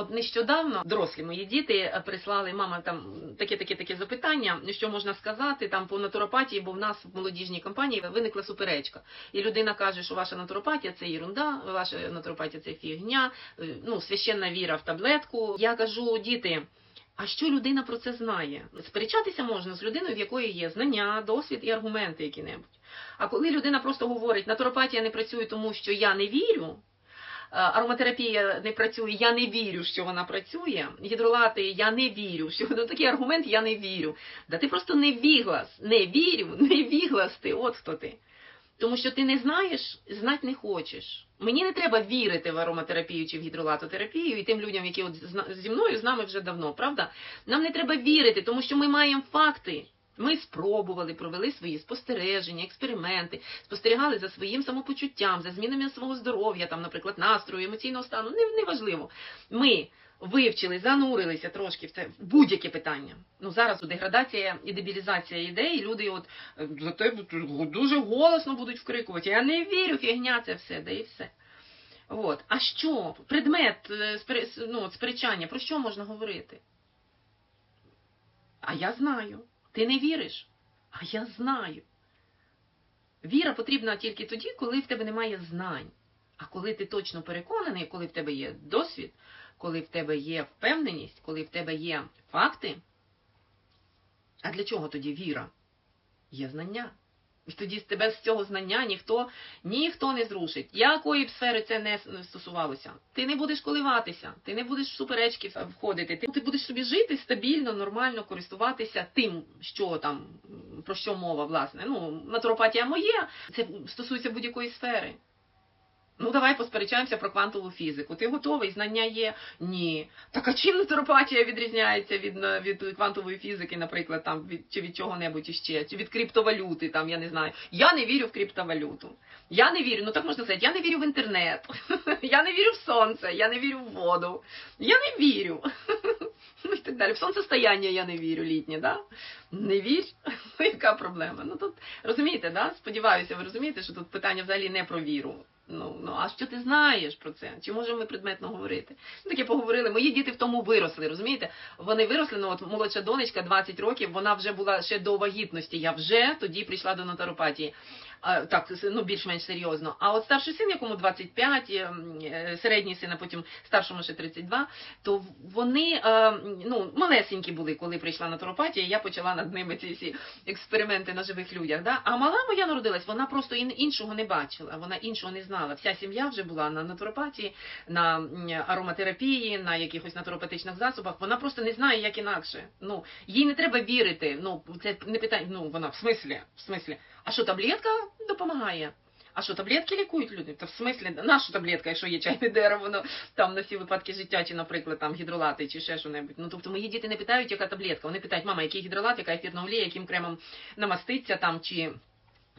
От нещодавно дорослі мої діти е, прислали мама там таке таке таке запитання, що можна сказати там по натуропатії, бо в нас в молодіжній компанії виникла суперечка. І людина каже, що ваша натуропатія це ерунда, ваша натуропатія це фігня, е, ну священна віра в таблетку. Я кажу, діти. А що людина про це знає? Сперечатися можна з людиною, в якої є знання, досвід і аргументи які-небудь. А коли людина просто говорить, натуропатія не працює, тому що я не вірю, ароматерапія не працює, я не вірю, що вона працює. Гідролати, я не вірю. Що ну, такий аргумент я не вірю. Да ти просто не віглас, не вірю, не віглас ти, от хто ти. Тому що ти не знаєш, знати не хочеш. Мені не треба вірити в ароматерапію чи в гідролатотерапію і тим людям, які от зі мною з нами вже давно, правда? Нам не треба вірити, тому що ми маємо факти. Ми спробували, провели свої спостереження, експерименти, спостерігали за своїм самопочуттям, за змінами свого здоров'я, там, наприклад, настрою, емоційного стану. Не, неважливо. Ми вивчили, занурилися трошки в це в будь-яке питання. Ну зараз деградація і дебілізація ідей, і люди от е, за тебе дуже голосно будуть вкрикувати. Я не вірю, фігня це все, да і все. От. А що? Предмет е, ну, сперечання, про що можна говорити? А я знаю. Ти не віриш? А я знаю. Віра потрібна тільки тоді, коли в тебе немає знань. А коли ти точно переконаний, коли в тебе є досвід, коли в тебе є впевненість, коли в тебе є факти. А для чого тоді віра? Є знання. І тоді з тебе з цього знання ніхто ніхто не зрушить. Якої б сфери це не стосувалося. Ти не будеш коливатися, ти не будеш в суперечки входити. Ти, ти будеш собі жити стабільно, нормально користуватися тим, що там про що мова, власне. Ну, натуропатія моє, це стосується будь-якої сфери. Ну, давай посперечаємося про квантову фізику. Ти готовий? Знання є? Ні. Так а чим натуропатія відрізняється від, від квантової фізики, наприклад, там від чи від чого-небудь іще, чи від криптовалюти, там я не знаю. Я не вірю в криптовалюту. Я не вірю, ну так можна сказати, я не вірю в інтернет, я не вірю в сонце, я не вірю в воду. Я не вірю. Ну і так далі. В сонцестояння я не вірю літнє, да? Не вірь. Ну, яка проблема? Ну тут розумієте, да? Сподіваюся, ви розумієте, що тут питання взагалі не про віру. Ну, ну а що ти знаєш про це? Чи можемо ми предметно говорити? Ну, таке поговорили. Мої діти в тому виросли, розумієте? Вони виросли, ну от молодша донечка, 20 років, вона вже була ще до вагітності. Я вже тоді прийшла до нотаропатії. Так, ну більш-менш серйозно. А от старший син, якому 25, ем, е, середній син, а потім старшому ще 32, то вони е, ну, малесенькі були, коли прийшла натуропатія, я почала над ними ці всі експерименти на живих людях. Да? А мала моя народилась, вона просто ін- іншого не бачила, вона іншого не знала. Вся сім'я вже була на натуропатії, на ароматерапії, на якихось натуропатичних засобах. Вона просто не знає, як інакше. Ну, їй не треба вірити. Ну, це не питання. Ну, вона в смислі, в смислі. А що таблетка допомагає? А що таблетки лікують люди? Та в смислі, наша таблетка, якщо є чайне дерево, воно там на всі випадки життя, чи, наприклад, там гідролати, чи ще що-небудь. Ну тобто мої діти не питають, яка таблетка. Вони питають, мама, який гідролат, яка ефірна олія, яким кремом намаститься там, чи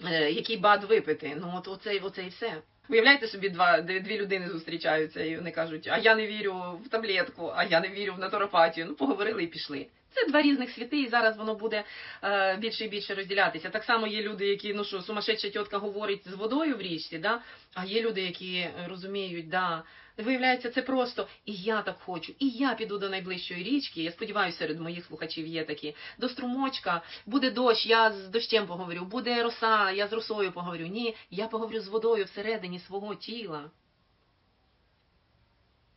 е, який бад випити. Ну от оце, оце і все. Уявляєте собі, два дві людини зустрічаються, і вони кажуть, а я не вірю в таблетку, а я не вірю в натуропатію. Ну, поговорили і пішли. Це два різних світи, і зараз воно буде е, більше і більше розділятися. Так само є люди, які ну що, сумасшедша тітка говорить з водою в річці, да? а є люди, які розуміють, да, виявляється, це просто і я так хочу, і я піду до найближчої річки. Я сподіваюся, серед моїх слухачів є такі до струмочка, буде дощ, я з дощем поговорю, буде роса, я з росою поговорю. Ні, я поговорю з водою всередині свого тіла.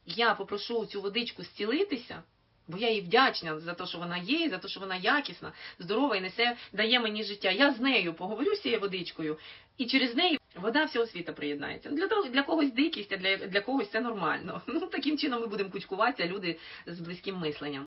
Я попрошу цю водичку зцілитися. Бо я їй вдячна за те, що вона є, за те, що вона якісна, здорова і несе, дає мені життя. Я з нею поговорю з цією водичкою, і через неї вода всього світу приєднається. Для того для когось дикість, а для, для когось це нормально. Ну таким чином ми будемо кучкуватися, люди з близьким мисленням.